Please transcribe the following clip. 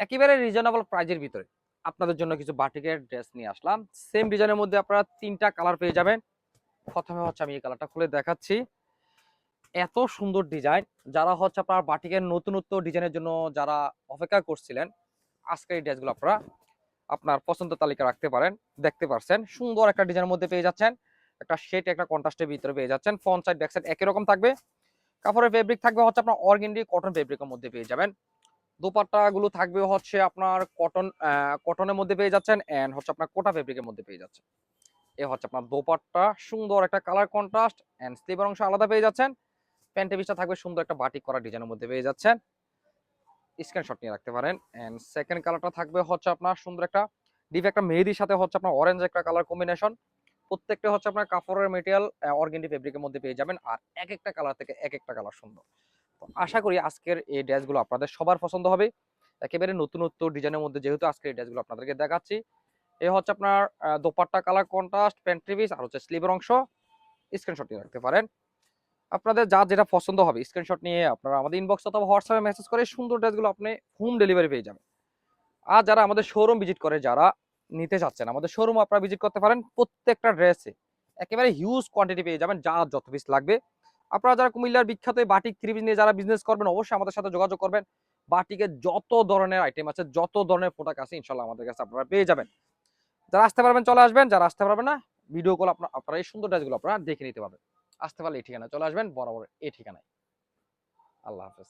একেবারে রিজনেবল প্রাইজের ভিতরে। আপনাদের জন্য কিছু বাটিকের ড্রেস নিয়ে আসলাম। সেম ডিজাইনের মধ্যে আপনারা তিনটা কালার পেয়ে যাবেন। প্রথমে হচ্ছে আমি এই কালারটা খুলে দেখাচ্ছি। এত সুন্দর ডিজাইন যারা হচ্ছে আপনার বাটিকের নতুনত্ব ডিজাইনের জন্য যারা অপেক্ষা করছিলেন, আজকের এই ড্রেসগুলো আপনারা আপনার পছন্দ তালিকা রাখতে পারেন, দেখতে পারছেন। সুন্দর একটা ডিজাইনের মধ্যে পেয়ে যাচ্ছেন। একটা শেট একটা কন্ট্রাস্টের ভিতরে পেয়ে যাচ্ছেন। ফ্রন্ট সাইড ব্যাক সাইড একই রকম থাকবে। কাপড়ের ফেব্রিক থাকবে হচ্ছে আপনার অর্গেন্ডি কটন ফেব্রিকের মধ্যে পেয়ে যাবেন। দোপাট্টা গুলো থাকবে হচ্ছে আপনার কটন কটনের মধ্যে পেয়ে যাচ্ছেন এন্ড হচ্ছে আপনার কোটা ফেব্রিকের মধ্যে পেয়ে যাচ্ছেন। এ হচ্ছে আপনার দোপাট্টা, সুন্দর একটা কালার কন্ট্রাস্ট এন্ড স্লিভের অংশ আলাদা পেয়ে যাচ্ছেন। প্যান্টে পিসটা থাকবে সুন্দর একটা বাটিক করা ডিজাইনের মধ্যে পেয়ে যাচ্ছেন। স্ক্রিনশট নিয়ে রাখতে পারেন এন্ড সেকেন্ড কালারটা থাকবে হচ্ছে আপনার সুন্দর একটা ডিপ একটা মেহেদির সাথে হচ্ছে আপনার অরেঞ্জ একটা কালার কম্বিনেশন প্রত্যেকটা হচ্ছে আপনার কাপড়ের মেটেরিয়াল অর্গেন্ডি ফেব্রিকের মধ্যে পেয়ে যাবেন। আর এক একটা কালার থেকে এক একটা কালার সুন্দর। আশা করি আজকের এই ড্রেসগুলো আপনাদের সবার পছন্দ হবে। একেবারে নতুনত্ব ডিজাইনের মধ্যে যেহেতু আজকের এই ড্রেসগুলো আপনাদেরকে দেখাচ্ছি। এ হচ্ছে আপনার dupatta colour contrast pant piece আর হচ্ছে স্লিভের অংশ। স্ক্রিনশট নিয়ে রাখতে পারেন। আপনাদের যা যেটা পছন্দ হবে স্ক্রিনশট নিয়ে আপনারা আমাদের ইনবক্স অথবা হোয়াটসঅ্যাপে মেসেজ করে সুন্দর ড্রেসগুলো আপনি হোম ডেলিভারি পেয়ে যাবেন। আর যারা আমাদের শোরুম ভিজিট করে, যারা নিতে চাচ্ছেন, আমাদের শোরুম আপনারা ভিজিট করতে পারেন প্রত্যেকটা ড্রেসে একেবারে হিউজ কোয়ান্টিটি পেয়ে যাবেন যা যত পিস লাগবে। আপনারা যারা কুমিল্লার বিখ্যাত বাটিক থ্রি নিয়ে যারা বিজনেস করবেন, অবশ্যই আমাদের সাথে যোগাযোগ করবেন। বাটিকের যত ধরনের আইটেম আছে, যত ধরনের প্রোডাক্ট আছে, ইনশাল্লাহ আমাদের কাছে আপনারা পেয়ে যাবেন। যারা আসতে পারবেন, চলে আসবেন, যারা আসতে পারবেন না ভিডিও কল আপনার, আপনারা এই সুন্দর ড্রেসগুলো আপনারা দেখে নিতে পারবেন। আসতে পারলে এই ঠিকানায় চলে আসবেন, বরাবর এই ঠিকানায়। আল্লাহ হাফেজ।